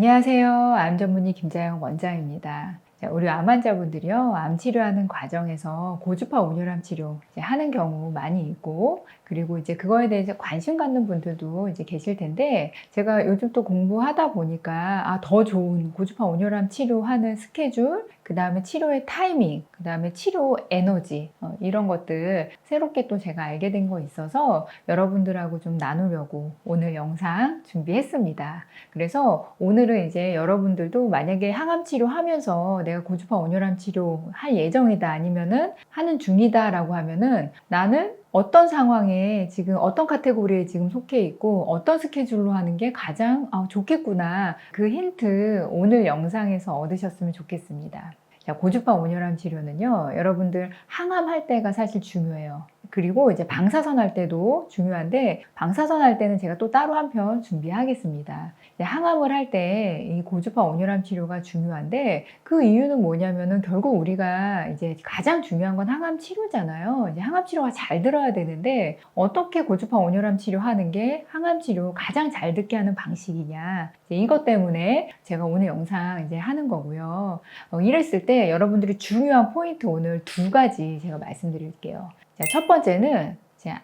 안녕하세요. 암 전문의 김자영 원장입니다. 자, 우리 암 환자분들이요, 암 치료하는 과정에서 고주파 온혈암 치료 하는 경우 많이 있고, 그리고 이제 그거에 대해서 관심 갖는 분들도 이제 계실 텐데, 제가 요즘 또 공부하다 보니까, 아, 더 좋은 고주파 온혈암 치료하는 스케줄, 그 다음에 치료의 타이밍, 그 다음에 치료 에너지, 어, 이런 것들 새롭게 또 제가 알게 된 거 있어서 여러분들하고 좀 나누려고 오늘 영상 준비했습니다. 그래서 오늘은 이제 여러분들도 만약에 항암 치료하면서 내가 고주파 온혈암 치료 할 예정이다 아니면은 하는 중이다라고 하면은 나는 어떤 상황에 지금 어떤 카테고리에 지금 속해 있고 어떤 스케줄로 하는 게 가장 아, 좋겠구나 그 힌트 오늘 영상에서 얻으셨으면 좋겠습니다. 자, 고주파 온혈암 치료는요, 여러분들 항암할 때가 사실 중요해요. 그리고 이제 방사선 할 때도 중요한데, 방사선 할 때는 제가 또 따로 한 편 준비하겠습니다. 항암을 할 때 이 고주파 온혈암 치료가 중요한데, 그 이유는 뭐냐면은 결국 우리가 이제 가장 중요한 건 항암 치료잖아요. 이제 항암 치료가 잘 들어야 되는데, 어떻게 고주파 온혈암 치료하는 게 항암 치료 가장 잘 듣게 하는 방식이냐. 이것 때문에 제가 오늘 영상 이제 하는 거고요. 어, 이랬을 때 여러분들이 중요한 포인트 오늘 두 가지 제가 말씀드릴게요. 자, 첫 번째는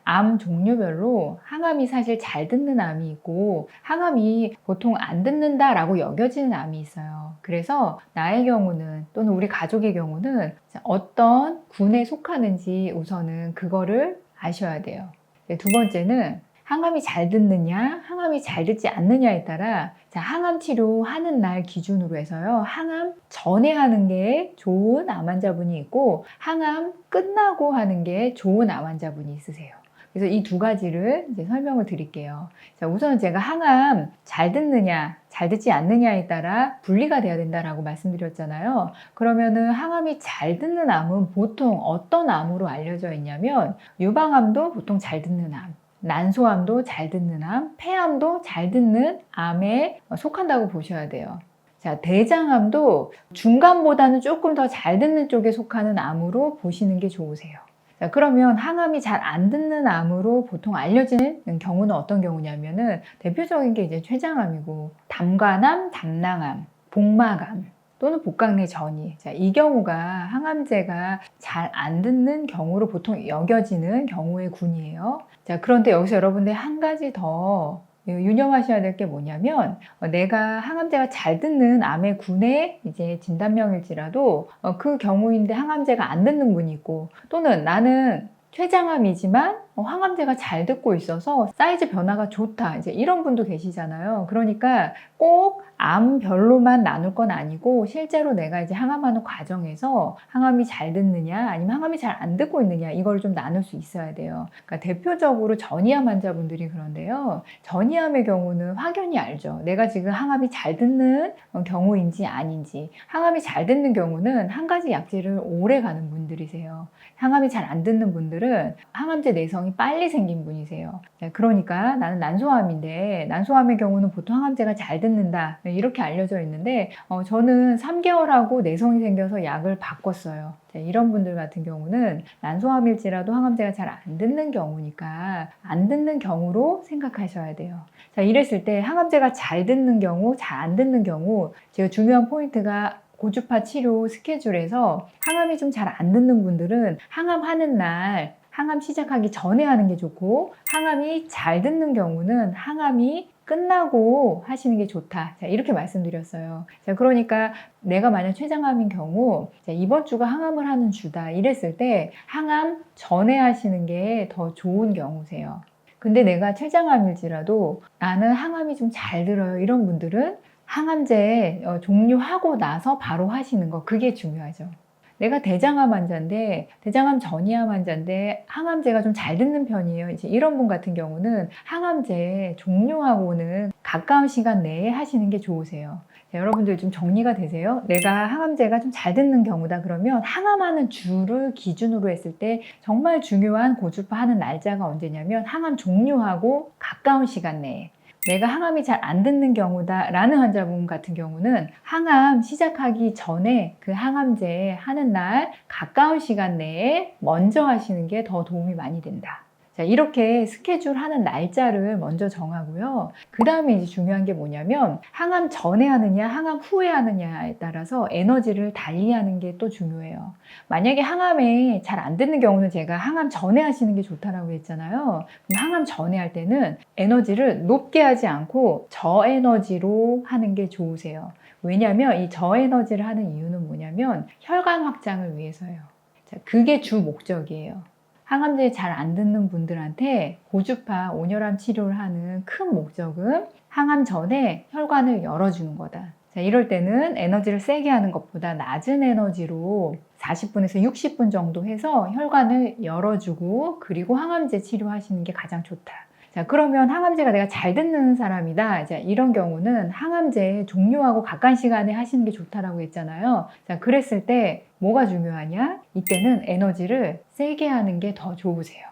암 종류별로 항암이 사실 잘 듣는 암이 있고 항암이 보통 안 듣는다라고 여겨지는 암이 있어요. 그래서 나의 경우는 또는 우리 가족의 경우는 어떤 군에 속하는지 우선은 그거를 아셔야 돼요. 네, 두 번째는 항암이 잘 듣느냐, 항암이 잘 듣지 않느냐에 따라 자, 항암 치료하는 날 기준으로 해서요. 항암 전에 하는 게 좋은 암 환자분이 있고 항암 끝나고 하는 게 좋은 암 환자분이 있으세요. 그래서 이 두 가지를 이제 설명을 드릴게요. 자, 우선 제가 항암 잘 듣느냐, 잘 듣지 않느냐에 따라 분리가 돼야 된다라고 말씀드렸잖아요. 그러면은 항암이 잘 듣는 암은 보통 어떤 암으로 알려져 있냐면 유방암도 보통 잘 듣는 암, 난소암도 잘 듣는 암, 폐암도 잘 듣는 암에 속한다고 보셔야 돼요. 자, 대장암도 중간보다는 조금 더 잘 듣는 쪽에 속하는 암으로 보시는 게 좋으세요. 자, 그러면 항암이 잘 안 듣는 암으로 보통 알려지는 경우는 어떤 경우냐면은 대표적인 게 이제 췌장암이고 담관암, 담낭암, 복막암, 또는 복강내 전이. 자, 이 경우가 항암제가 잘 안 듣는 경우로 보통 여겨지는 경우의 군이에요. 자, 그런데 여기서 여러분들 한 가지 더 유념하셔야 될 게 뭐냐면 어, 내가 항암제가 잘 듣는 암의 군의 이제 진단명일지라도 어, 그 경우인데 항암제가 안 듣는 분이 있고 또는 나는 췌장암이지만 어, 항암제가 잘 듣고 있어서 사이즈 변화가 좋다. 이제 이런 분도 계시잖아요. 그러니까 꼭 암별로만 나눌 건 아니고 실제로 내가 이제 항암하는 과정에서 항암이 잘 듣느냐 아니면 항암이 잘 안 듣고 있느냐 이걸 좀 나눌 수 있어야 돼요. 그러니까 대표적으로 전이암 환자분들이 그런데요. 전이암의 경우는 확연히 알죠. 내가 지금 항암이 잘 듣는 경우인지 아닌지. 항암이 잘 듣는 경우는 한 가지 약제를 오래 가는 분들이세요. 항암이 잘 안 듣는 분들은 항암제 내성이 빨리 생긴 분이세요. 네, 그러니까 나는 난소암인데 난소암의 경우는 보통 항암제가 잘 듣는다. 네, 이렇게 알려져 있는데 어, 저는 3개월하고 내성이 생겨서 약을 바꿨어요. 자, 이런 분들 같은 경우는 난소암일지라도 항암제가 잘 안 듣는 경우니까 안 듣는 경우로 생각하셔야 돼요. 자, 이랬을 때 항암제가 잘 듣는 경우, 잘 안 듣는 경우 제가 중요한 포인트가 고주파 치료 스케줄에서 항암이 좀 잘 안 듣는 분들은 항암하는 날 항암 시작하기 전에 하는 게 좋고 항암이 잘 듣는 경우는 항암이 끝나고 하시는 게 좋다. 자, 이렇게 말씀드렸어요. 자, 그러니까 내가 만약 췌장암인 경우 자, 이번 주가 항암을 하는 주다. 이랬을 때 항암 전에 하시는 게 더 좋은 경우세요. 근데 내가 췌장암일지라도 나는 항암이 좀 잘 들어요. 이런 분들은 항암제 어, 종료하고 나서 바로 하시는 거 그게 중요하죠. 내가 대장암 환자인데 대장암 전이암 환자인데 항암제가 좀 잘 듣는 편이에요. 이제 이런 분 같은 경우는 항암제 종료하고는 가까운 시간 내에 하시는 게 좋으세요. 자, 여러분들 좀 정리가 되세요? 내가 항암제가 좀 잘 듣는 경우다 그러면 항암하는 주를 기준으로 했을 때 정말 중요한 고주파 하는 날짜가 언제냐면 항암 종료하고 가까운 시간 내에 내가 항암이 잘 안 듣는 경우다 라는 환자분 같은 경우는 항암 시작하기 전에 그 항암제 하는 날 가까운 시간 내에 먼저 하시는 게 더 도움이 많이 된다. 자, 이렇게 스케줄 하는 날짜를 먼저 정하고요. 그 다음에 이제 중요한 게 뭐냐면, 항암 전에 하느냐, 항암 후에 하느냐에 따라서 에너지를 달리 하는 게 또 중요해요. 만약에 항암에 잘안 듣는 경우는 제가 항암 전에 하시는 게 좋다라고 했잖아요. 그럼 항암 전에 할 때는 에너지를 높게 하지 않고 저에너지로 하는 게 좋으세요. 왜냐하면 이 저에너지를 하는 이유는 뭐냐면 혈관 확장을 위해서예요. 자, 그게 주 목적이에요. 항암제 잘 안 듣는 분들한테 고주파 온혈암 치료를 하는 큰 목적은 항암 전에 혈관을 열어주는 거다. 자, 이럴 때는 에너지를 세게 하는 것보다 낮은 에너지로 40분에서 60분 정도 해서 혈관을 열어주고 그리고 항암제 치료하시는 게 가장 좋다. 자, 그러면 항암제가 내가 잘 듣는 사람이다. 자, 이런 경우는 항암제 종료하고 가까운 시간에 하시는 게 좋다라고 했잖아요. 자, 그랬을 때 뭐가 중요하냐? 이때는 에너지를 세게 하는 게 더 좋으세요.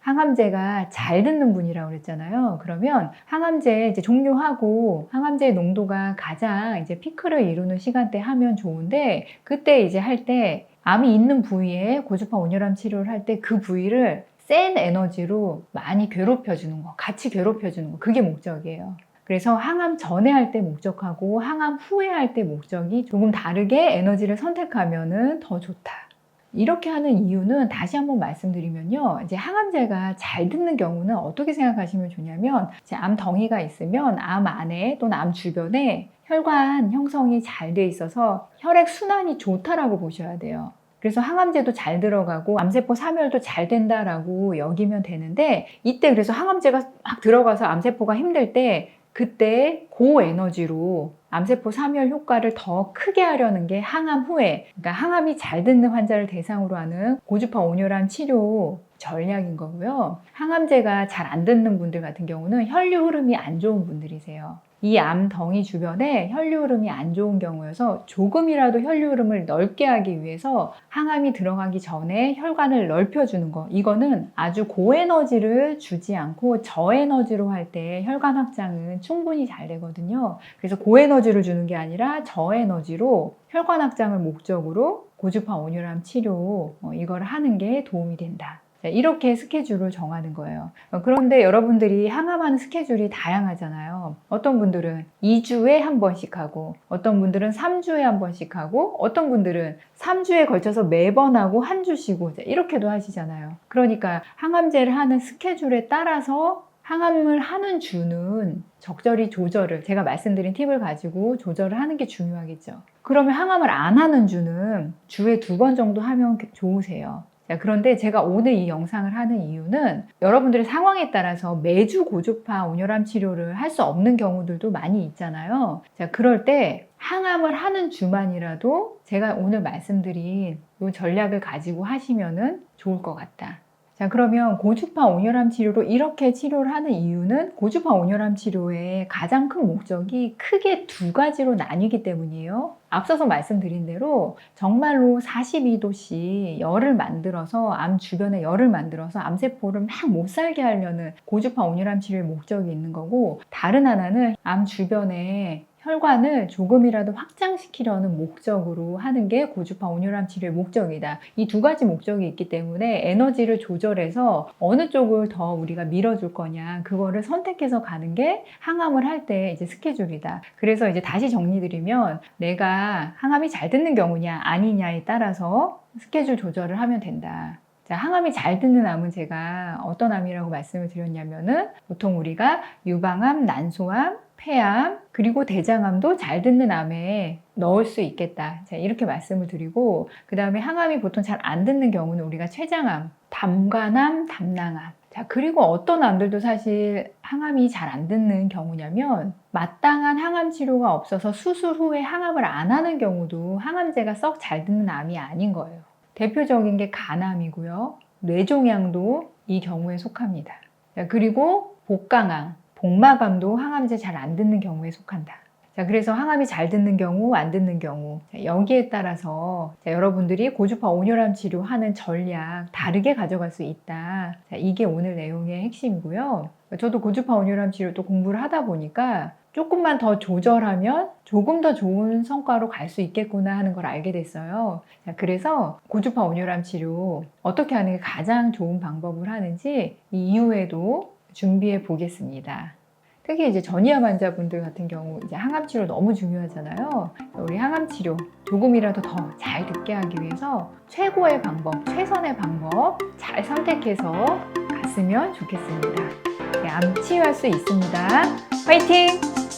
항암제가 잘 듣는 분이라고 그랬잖아요. 그러면 항암제 이제 종료하고 항암제 농도가 가장 이제 피크를 이루는 시간대 하면 좋은데 그때 이제 할 때 암이 있는 부위에 고주파 온혈암 치료를 할 때 그 부위를 센 에너지로 많이 괴롭혀 주는 거, 같이 괴롭혀 주는 거. 그게 목적이에요. 그래서 항암 전에 할 때 목적하고 항암 후에 할 때 목적이 조금 다르게 에너지를 선택하면은 더 좋다. 이렇게 하는 이유는 다시 한번 말씀드리면요. 이제 항암제가 잘 듣는 경우는 어떻게 생각하시면 좋냐면 이제 암 덩이가 있으면 암 안에 또는 암 주변에 혈관 형성이 잘 돼 있어서 혈액 순환이 좋다라고 보셔야 돼요. 그래서 항암제도 잘 들어가고 암세포 사멸도 잘 된다라고 여기면 되는데 이때 그래서 항암제가 막 들어가서 암세포가 힘들 때 그때 고에너지로 암세포 사멸 효과를 더 크게 하려는 게 항암 후에 그러니까 항암이 잘 듣는 환자를 대상으로 하는 고주파 온혈암 치료 전략인 거고요. 항암제가 잘 안 듣는 분들 같은 경우는 혈류 흐름이 안 좋은 분들이세요. 이 암 덩이 주변에 혈류 흐름이 안 좋은 경우여서 조금이라도 혈류 흐름을 넓게 하기 위해서 항암이 들어가기 전에 혈관을 넓혀주는 거. 이거는 아주 고에너지를 주지 않고 저에너지로 할 때 혈관 확장은 충분히 잘 되거든요. 그래서 고에너지를 주는 게 아니라 저에너지로 혈관 확장을 목적으로 고주파 온혈암 치료 어, 이걸 하는 게 도움이 된다. 자, 이렇게 스케줄을 정하는 거예요. 어, 그런데 여러분들이 항암하는 스케줄이 다양하잖아요. 어떤 분들은 2주에 한 번씩 하고, 어떤 분들은 3주에 한 번씩 하고, 어떤 분들은 3주에 걸쳐서 매번 하고 한 주 쉬고, 자, 이렇게도 하시잖아요. 그러니까 항암제를 하는 스케줄에 따라서 항암을 하는 주는 적절히 조절을 제가 말씀드린 팁을 가지고 조절을 하는 게 중요하겠죠. 그러면 항암을 안 하는 주는 주에 두 번 정도 하면 좋으세요. 자, 그런데 제가 오늘 이 영상을 하는 이유는 여러분들의 상황에 따라서 매주 고주파 온혈암 치료를 할 수 없는 경우들도 많이 있잖아요. 자, 그럴 때 항암을 하는 주만이라도 제가 오늘 말씀드린 이 전략을 가지고 하시면은 좋을 것 같다. 자, 그러면 고주파 온혈암 치료로 이렇게 치료를 하는 이유는 고주파 온혈암 치료의 가장 큰 목적이 크게 두 가지로 나뉘기 때문이에요. 앞서서 말씀드린 대로 정말로 42도씨 열을 만들어서 암 주변에 열을 만들어서 암세포를 막 못 살게 하려는 고주파 온혈암 치료의 목적이 있는 거고 다른 하나는 암 주변에 혈관을 조금이라도 확장시키려는 목적으로 하는 게 고주파 온혈암 치료의 목적이다. 이 두 가지 목적이 있기 때문에 에너지를 조절해서 어느 쪽을 더 우리가 밀어줄 거냐 그거를 선택해서 가는 게 항암을 할 때 이제 스케줄이다. 그래서 이제 다시 정리드리면 내가 항암이 잘 듣는 경우냐 아니냐에 따라서 스케줄 조절을 하면 된다. 자, 항암이 잘 듣는 암은 제가 어떤 암이라고 말씀을 드렸냐면은 보통 우리가 유방암, 난소암, 폐암, 그리고 대장암도 잘 듣는 암에 넣을 수 있겠다. 자, 이렇게 말씀을 드리고, 그 다음에 항암이 보통 잘 안 듣는 경우는 우리가 췌장암, 담관암, 담낭암. 자, 그리고 어떤 암들도 사실 항암이 잘 안 듣는 경우냐면, 마땅한 항암 치료가 없어서 수술 후에 항암을 안 하는 경우도 항암제가 썩 잘 듣는 암이 아닌 거예요. 대표적인 게 간암이고요. 뇌종양도 이 경우에 속합니다. 자, 그리고 복강암, 복막암도 항암제 잘 안 듣는 경우에 속한다. 자, 그래서 항암이 잘 듣는 경우, 안 듣는 경우. 자, 여기에 따라서 자, 여러분들이 고주파 온혈암 치료하는 전략 다르게 가져갈 수 있다. 자, 이게 오늘 내용의 핵심이고요. 저도 고주파 온혈암 치료 또 공부를 하다 보니까 조금만 더 조절하면 조금 더 좋은 성과로 갈 수 있겠구나 하는 걸 알게 됐어요. 자, 그래서 고주파 온열암 치료 어떻게 하는 게 가장 좋은 방법을 하는지 이 이후에도 준비해 보겠습니다. 특히 이제 전이암 환자분들 같은 경우 이제 항암 치료 너무 중요하잖아요. 우리 항암 치료 조금이라도 더 잘 듣게 하기 위해서 최고의 방법, 최선의 방법 잘 선택해서 갔으면 좋겠습니다. 네, 암 치유할 수 있습니다. 화이팅!